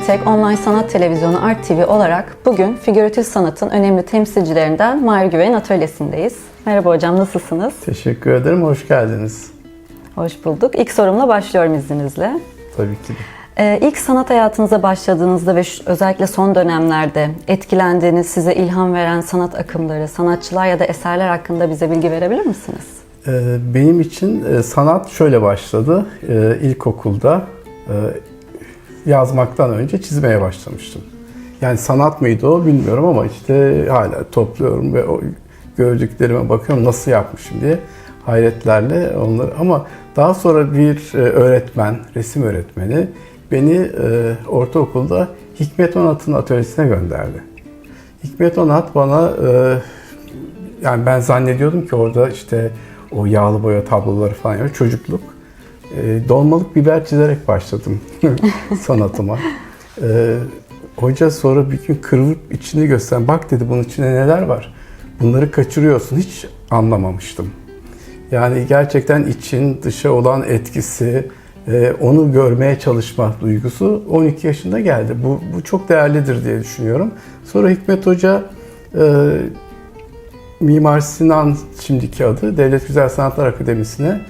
İlk ve tek online sanat televizyonu Art TV olarak bugün figüratif sanatın önemli temsilcilerinden Mahir Güven'in atölyesindeyiz. Merhaba hocam, nasılsınız? Teşekkür ederim, hoş geldiniz. Hoş bulduk. İlk sorumla başlıyorum izninizle. Tabii ki. Ee, ilk sanat hayatınıza başladığınızda ve şu- özellikle son dönemlerde etkilendiğiniz, size ilham veren sanat akımları, sanatçılar ya da eserler hakkında bize bilgi verebilir misiniz? Ee, Benim için e, sanat şöyle başladı. Ee, İlkokulda e, yazmaktan önce çizmeye başlamıştım. Yani sanat mıydı o bilmiyorum ama işte hala topluyorum ve o gördüklerime bakıyorum nasıl yapmışım diye hayretlerle onları ama daha sonra bir e, öğretmen, resim öğretmeni beni e, ortaokulda Hikmet Onat'ın atölyesine gönderdi. Hikmet Onat bana e, yani ben zannediyordum ki orada işte o yağlı boya tabloları falan yani çocukluk. E, dolmalık biber çizerek başladım sanatıma. E, hoca sonra bir gün kırılıp içini göster. Bak dedi bunun içinde neler var. Bunları kaçırıyorsun. Hiç anlamamıştım. Yani gerçekten için dışa olan etkisi, e, onu görmeye çalışma duygusu 12 yaşında geldi. Bu, bu çok değerlidir diye düşünüyorum. Sonra Hikmet Hoca e, Mimar Sinan şimdiki adı Devlet Güzel Sanatlar Akademisi'ne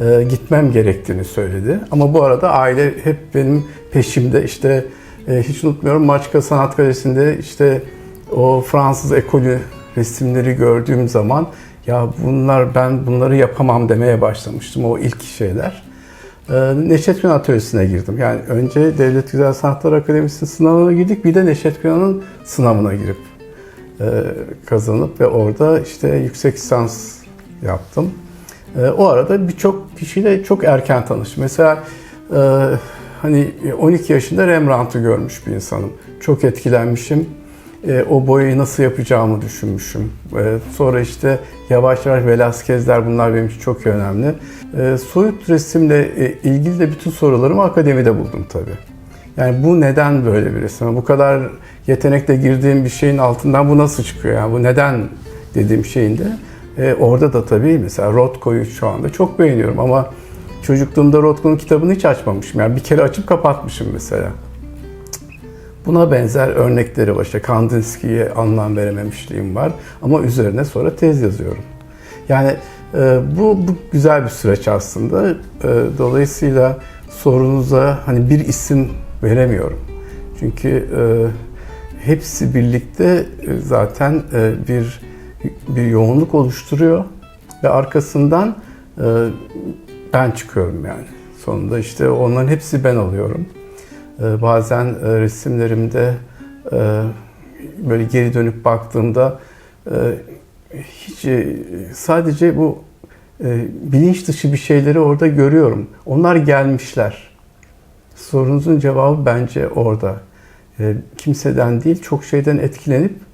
e, gitmem gerektiğini söyledi. Ama bu arada aile hep benim peşimde işte e, hiç unutmuyorum Maçka Sanat Galerisi'nde işte o Fransız ekolü resimleri gördüğüm zaman ya bunlar ben bunları yapamam demeye başlamıştım o ilk şeyler. E, Neşet Günan Atölyesi'ne girdim. Yani önce Devlet Güzel Sanatlar Akademisi'nin sınavına girdik bir de Neşet Günan'ın sınavına girip e, kazanıp ve orada işte yüksek lisans yaptım. E, O arada birçok kişiyle çok erken tanıştım. Mesela e, hani 12 yaşında Rembrandt'ı görmüş bir insanım. Çok etkilenmişim. E, O boyayı nasıl yapacağımı düşünmüşüm. E, Sonra işte yavaş yavaş Velázquez'ler bunlar benim için çok önemli. E, Soyut resimle e, ilgili de bütün sorularımı akademide buldum tabii. Yani bu neden böyle bir resim? Bu kadar yetenekle girdiğim bir şeyin altından bu nasıl çıkıyor? Yani bu neden dediğim şeyin de e, orada da tabii mesela Rothko'yu şu anda çok beğeniyorum ama çocukluğumda Rothko'nun kitabını hiç açmamışım. Yani bir kere açıp kapatmışım mesela. Buna benzer örnekleri var. İşte Kandinsky'ye anlam verememişliğim var. Ama üzerine sonra tez yazıyorum. Yani e, bu, bu güzel bir süreç aslında. E, dolayısıyla sorunuza hani bir isim veremiyorum. Çünkü e, hepsi birlikte e, zaten e, bir bir yoğunluk oluşturuyor ve arkasından e, ben çıkıyorum yani. Sonunda işte onların hepsi ben alıyorum. E, bazen e, resimlerimde e, böyle geri dönüp baktığımda e, hiç e, sadece bu e, bilinç dışı bir şeyleri orada görüyorum. Onlar gelmişler. Sorunuzun cevabı bence orada. E, kimseden değil, çok şeyden etkilenip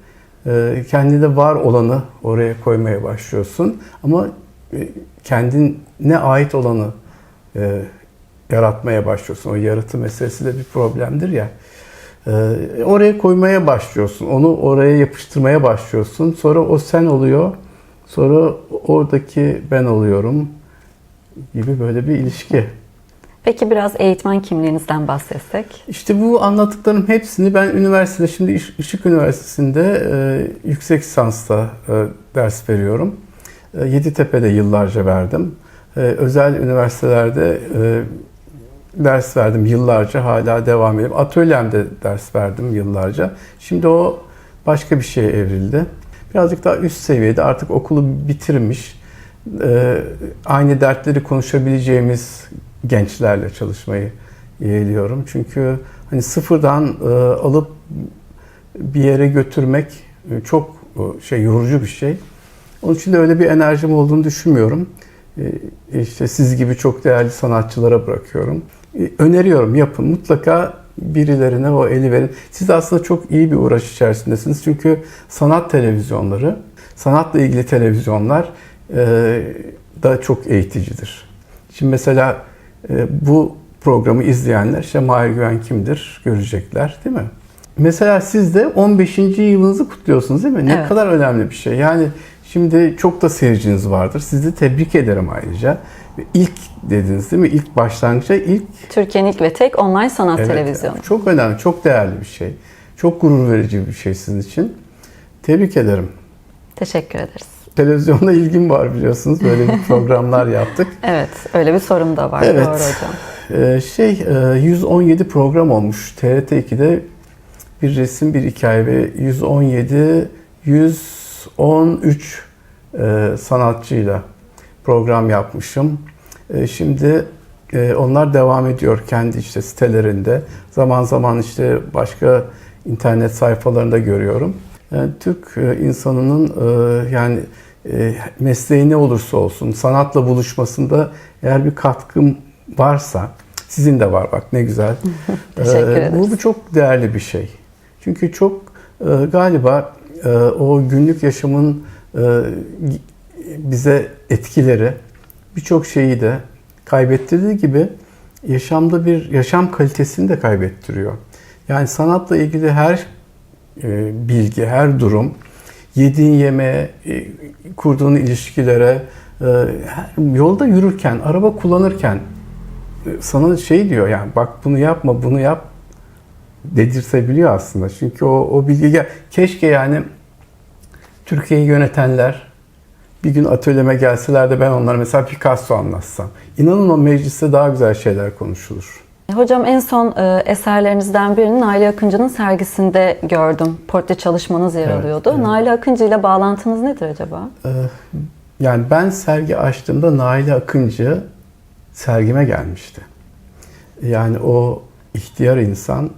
kendinde var olanı oraya koymaya başlıyorsun. Ama e, kendine ait olanı e, yaratmaya başlıyorsun. O yaratı meselesi de bir problemdir ya. E, oraya koymaya başlıyorsun. Onu oraya yapıştırmaya başlıyorsun. Sonra o sen oluyor. Sonra oradaki ben oluyorum gibi böyle bir ilişki. Peki biraz eğitmen kimliğinizden bahsetsek. İşte bu anlattıklarım hepsini ben üniversitede, şimdi İş- Işık Üniversitesi'nde e, yüksek lisansta e, ders veriyorum. E, Yeditepe'de yıllarca verdim. E, özel üniversitelerde e, ders verdim yıllarca, hala devam ediyorum. Atölyemde ders verdim yıllarca. Şimdi o başka bir şeye evrildi. Birazcık daha üst seviyede artık okulu bitirmiş, e, aynı dertleri konuşabileceğimiz gençlerle çalışmayı yeğliyorum. Çünkü hani sıfırdan e, alıp bir yere götürmek e, çok e, şey yorucu bir şey. Onun için de öyle bir enerjim olduğunu düşünmüyorum. E, işte siz gibi çok değerli sanatçılara bırakıyorum. E, öneriyorum yapın mutlaka birilerine o eli verin. Siz aslında çok iyi bir uğraş içerisindesiniz. Çünkü sanat televizyonları, sanatla ilgili televizyonlar e, da çok eğiticidir. Şimdi mesela bu programı izleyenler işte Mahir Güven kimdir görecekler değil mi? Mesela siz de 15. yılınızı kutluyorsunuz değil mi? Ne Evet. kadar önemli bir şey. Yani Şimdi çok da seyirciniz vardır. Sizi tebrik ederim ayrıca. İlk dediniz değil mi? İlk başlangıçta ilk Türkiye'nin ilk ve tek online sanat Evet, televizyonu. Çok önemli, çok değerli bir şey. Çok gurur verici bir şey sizin için. Tebrik ederim. Teşekkür ederiz. Televizyonda ilgim var biliyorsunuz. Böyle bir programlar yaptık. Evet, öyle bir sorum da var. Evet. Doğru hocam. Ee, şey, e, 117 program olmuş. TRT 2'de bir resim, bir hikaye ve 117, 113 e, sanatçıyla program yapmışım. E, Şimdi e, onlar devam ediyor kendi işte sitelerinde. Zaman zaman işte başka internet sayfalarında görüyorum. Yani Türk e, insanının e, yani e, mesleği ne olursa olsun sanatla buluşmasında eğer bir katkım varsa sizin de var bak ne güzel. Teşekkür E, ederiz. Bu, bu çok değerli bir şey. Çünkü çok e, galiba e, o günlük yaşamın e, bize etkileri birçok şeyi de kaybettirdiği gibi yaşamda bir yaşam kalitesini de kaybettiriyor. Yani sanatla ilgili her e, bilgi, her durum, yediğin yemeğe, e, kurduğun ilişkilere, e, yolda yürürken, araba kullanırken e, sana şey diyor yani bak bunu yapma, bunu yap dedirtebiliyor aslında. Çünkü o, o bilgi keşke yani Türkiye'yi yönetenler bir gün atölyeme gelseler de ben onlara mesela Picasso anlatsam. İnanın o mecliste daha güzel şeyler konuşulur. Hocam en son e, eserlerinizden birini Nail Akıncı'nın sergisinde gördüm. Portre çalışmanız yer Evet, alıyordu. evet. Nail Akıncı ile bağlantınız nedir acaba? Ee, Yani ben sergi açtığımda Naile Akıncı sergime gelmişti. Yani o ihtiyar insan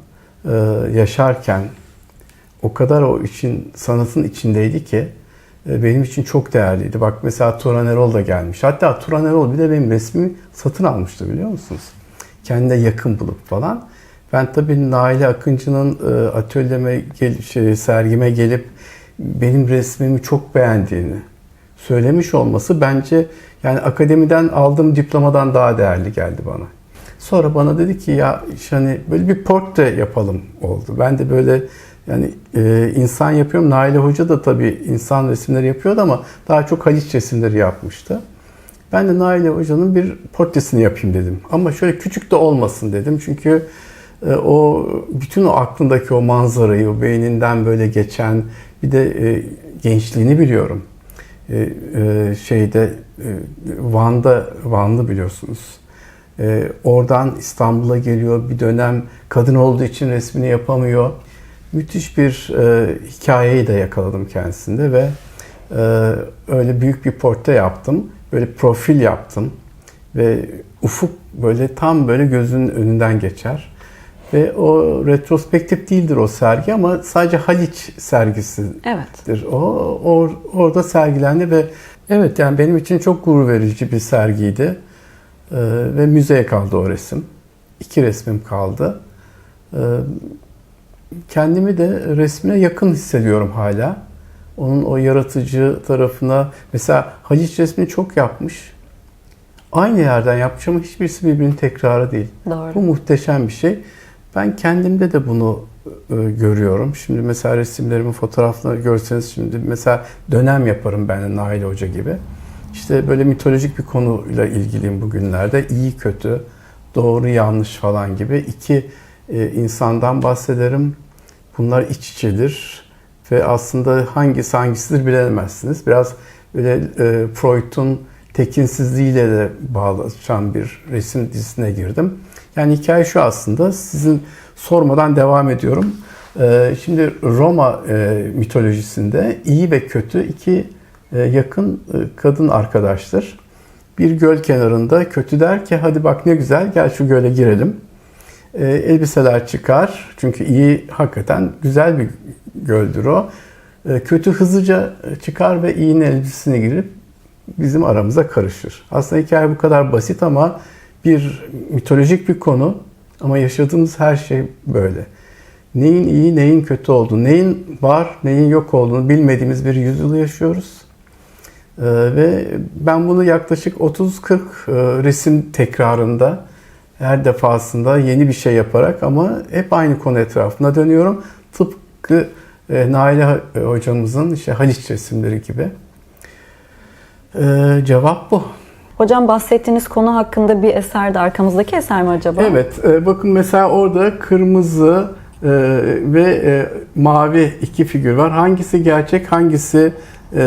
e, yaşarken o kadar o için sanatın içindeydi ki e, benim için çok değerliydi. Bak mesela Turan Erol da gelmiş. Hatta Turan Erol bir de benim resmimi satın almıştı biliyor musunuz? Kendine yakın bulup falan. Ben tabii Naile Akıncı'nın e, atölyeme gel, şey, sergime gelip benim resmimi çok beğendiğini söylemiş olması bence yani akademiden aldığım diplomadan daha değerli geldi bana. Sonra bana dedi ki ya hani böyle bir portre yapalım oldu. Ben de böyle yani e, insan yapıyorum. Naile Hoca da tabii insan resimleri yapıyordu ama daha çok Haliç resimleri yapmıştı. Ben de Naile Hoca'nın bir portresini yapayım dedim. Ama şöyle küçük de olmasın dedim. Çünkü e, o bütün o aklındaki o manzarayı, o beyninden böyle geçen bir de e, gençliğini biliyorum. E, e, şeyde e, Van'da Vanlı biliyorsunuz. E, oradan İstanbul'a geliyor. Bir dönem kadın olduğu için resmini yapamıyor. Müthiş bir e, hikayeyi de yakaladım kendisinde ve e, öyle büyük bir portre yaptım. Böyle profil yaptım ve ufuk böyle tam böyle gözünün önünden geçer. Ve o retrospektif değildir o sergi ama sadece Haliç sergisi Evet. o, or- orada sergilendi ve evet yani benim için çok gurur verici bir sergiydi. Ee, ve müzeye kaldı o resim. İki resmim kaldı. Ee, kendimi de resmine yakın hissediyorum hala. Onun o yaratıcı tarafına mesela Haliç resmini çok yapmış. Aynı yerden yapmış ama hiçbirisi birbirinin tekrarı değil. Doğru. Bu muhteşem bir şey. Ben kendimde de bunu e, görüyorum. Şimdi mesela resimlerimi, fotoğrafları görseniz şimdi mesela dönem yaparım ben de Nail Hoca gibi. İşte böyle mitolojik bir konuyla ilgiliyim bugünlerde. İyi kötü, doğru yanlış falan gibi iki e, insandan bahsederim. Bunlar iç içedir ve aslında hangisi hangisidir bilemezsiniz. Biraz böyle e, Freud'un tekinsizliğiyle de bağlaşan bir resim dizisine girdim. Yani hikaye şu aslında, sizin sormadan devam ediyorum. Ee, şimdi Roma e, mitolojisinde iyi ve kötü iki e, yakın e, kadın arkadaştır. Bir göl kenarında kötü der ki hadi bak ne güzel gel şu göle girelim. E, elbiseler çıkar çünkü iyi hakikaten güzel bir göldür o. E, kötü hızlıca çıkar ve iyinin elbisesine girip bizim aramıza karışır. Aslında hikaye bu kadar basit ama bir mitolojik bir konu ama yaşadığımız her şey böyle. Neyin iyi, neyin kötü olduğunu, neyin var, neyin yok olduğunu bilmediğimiz bir yüzyılı yaşıyoruz. Ee, ve ben bunu yaklaşık 30-40 e, resim tekrarında her defasında yeni bir şey yaparak ama hep aynı konu etrafında dönüyorum. Tıpkı e, Naile hocamızın işte Haliç resimleri gibi. Ee, cevap bu. Hocam bahsettiğiniz konu hakkında bir eser de arkamızdaki eser mi acaba? Evet, e, bakın mesela orada kırmızı e, ve e, mavi iki figür var. Hangisi gerçek, hangisi e,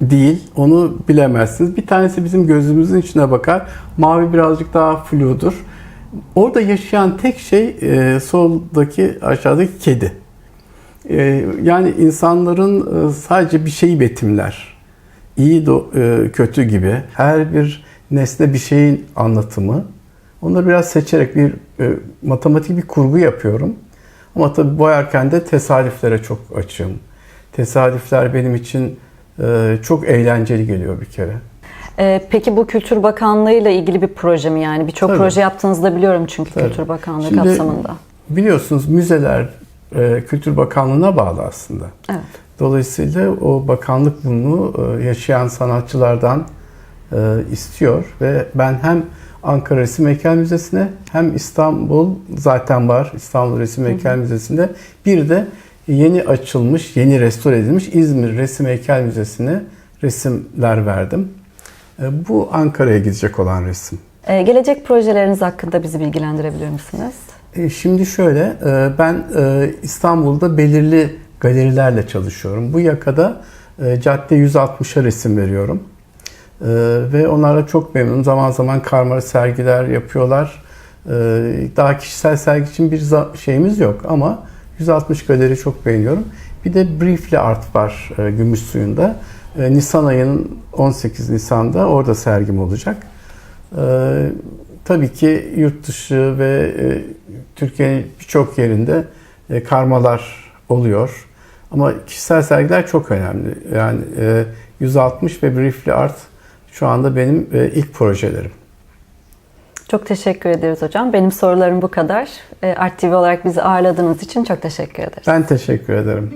değil onu bilemezsiniz. Bir tanesi bizim gözümüzün içine bakar. Mavi birazcık daha fludur. Orada yaşayan tek şey e, soldaki aşağıdaki kedi. E, yani insanların e, sadece bir şeyi betimler. İyi de e, kötü gibi. Her bir nesne bir şeyin anlatımı. Onları biraz seçerek bir e, matematik bir kurgu yapıyorum. Ama tabii boyarken de tesadüflere çok açığım. Tesadüfler benim için e, çok eğlenceli geliyor bir kere. Ee, peki bu Kültür Bakanlığı ile ilgili bir proje mi yani? Birçok Tabii. proje yaptığınızı da biliyorum çünkü Tabii. Kültür Bakanlığı Şimdi- kapsamında. Biliyorsunuz müzeler e, Kültür Bakanlığı'na bağlı aslında. Evet. Dolayısıyla o bakanlık bunu e, yaşayan sanatçılardan e, istiyor ve ben hem Ankara Resim Heykel Müzesi'ne hem İstanbul zaten var İstanbul Resim Heykel Müzesi'nde bir de yeni açılmış, yeni restore edilmiş İzmir Resim Heykel Müzesi'ne resimler verdim. E, Bu Ankara'ya gidecek olan resim. Ee, gelecek projeleriniz hakkında bizi bilgilendirebilir misiniz? E, Şimdi şöyle, e, ben e, İstanbul'da belirli galerilerle çalışıyorum. Bu yakada e, Cadde 160'a resim veriyorum. E, Ve onlarla çok memnunum. Zaman zaman karma sergiler yapıyorlar. E, Daha kişisel sergi için bir şeyimiz yok ama 160 galeri çok beğeniyorum. Bir de Briefly Art var e, Gümüşsuyu'nda. E, Nisan ayının 18 Nisan'da orada sergim olacak. Ee, tabii ki yurt dışı ve e, Türkiye'nin birçok yerinde e, karmalar oluyor. Ama kişisel sergiler çok önemli. Yani e, 160 ve Briefly Art şu anda benim e, ilk projelerim. Çok teşekkür ederiz hocam. Benim sorularım bu kadar. Art TV olarak bizi ağırladığınız için çok teşekkür ederiz. Ben teşekkür ederim.